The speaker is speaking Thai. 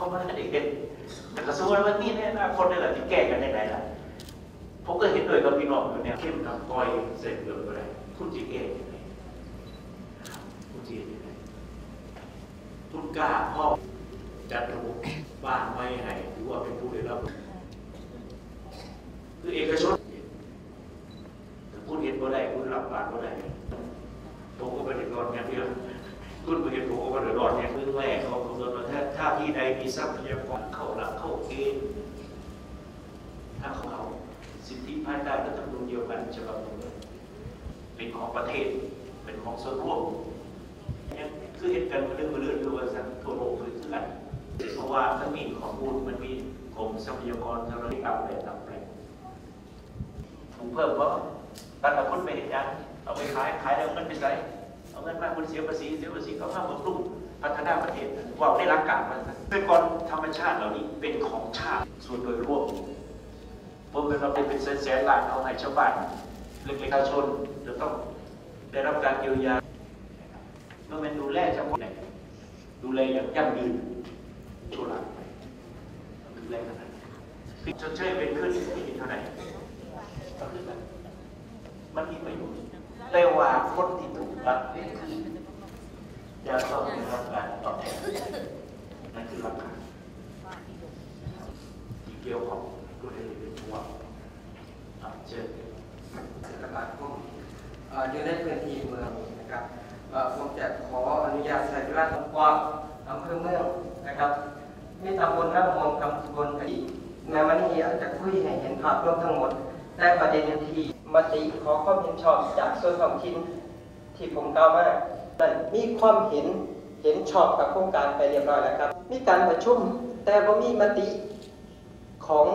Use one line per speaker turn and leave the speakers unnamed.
ราไม่ได้เห็นแต่กระทรวงมันมีในอนาคตนี่แหละที่แก้กันได้ไหนล่ะผมก็เห็นด้วยกับพี่น้องอยู่เนี่ยเข้มทำก้อยเสร็จเรียบร้อยคุณจีแก้ยังไงคุณจียังไงคุณกล้าพ่อจัดระบบบ้านไม่ให้ถือว่าเป็นผู้ได้รับคือเอกชนแต่คุณเห็นบ่ได้คุณรับปากบ่ได้ผมก็ไม่ได้ร้อนอย่างเดียว คุณไปเห็นผมว่าเดือดร้อนเนี่ยเรื่องแรกเขากำหนดว่าถ้าถ้าที่ใดมีทรัพยากรเข้าหลักเข้าเกณฑ์ถ้าเขาเอาสิทธิภายใต้รัฐธรรมนูญเดียวกันฉบับหนึ่งเป็นของประเทศเป็นของส่วนรวมยังคือเห็นกันเรื่องมาเรื่องด้วยสังทั่วโลกคือกันเพราะว่ามันมีข้อมูลมันมีกรมทรัพยากรธรณีอัปเดตอัปเดตถูกเพิ่มเพราตัดเอาคนไปเห็นยังเอาไปขายขายแล้วเงินไปใส่ เอาเงินมาคุณเสียภาษีเสียภาษีเขาห้ามบำรุงพัฒนาประเทศว่าได้รักการมันเป็นกรธรรมชาติเหล่านี้เป็นของชาติส่วนโดยรวมผมเป็นเราเป็นแสนๆล้านเอาให้ชาวบ้านเล็กๆประชาชนจะต้องได้รับการเยียวยาเมื่อมันดูแลเฉพาะไหนดูแลอย่างยั่งยืนชั่วหลังไปดูแลขนาดไหนชดเชยเป็นขึ้นที่เท่าไหร่ก็คือมันมีประโยชน์ แต่ว่าคนที่ถูกตัดนี่จะต้องได้รับการตอบแทนนั่นคือราคาที่เกี่ยวของด้วยเป็นตัวเชิญ
ระบาดผมเอ่ออยู่ในพื้นที่เมืองนะครับผมจะขออนุญาตใช้เวลาตรงกว้างอำเภอเมืองนะครับมีตำบลน้ำมนต์ตำบลกะดีแม้วันนี้อาจจะคุยให้เห็นภาพรวมทั้งหมด แต่ประเด็นที่ มติขอความเห็นชอบจากส่วนท้องถิ่นที่ผมกล่าวมานั้มีความเห็นเห็นชอบกับโครงการไปเรียบร้อยแล้วครับ มีการประชุมแต่ว่ามีมติของ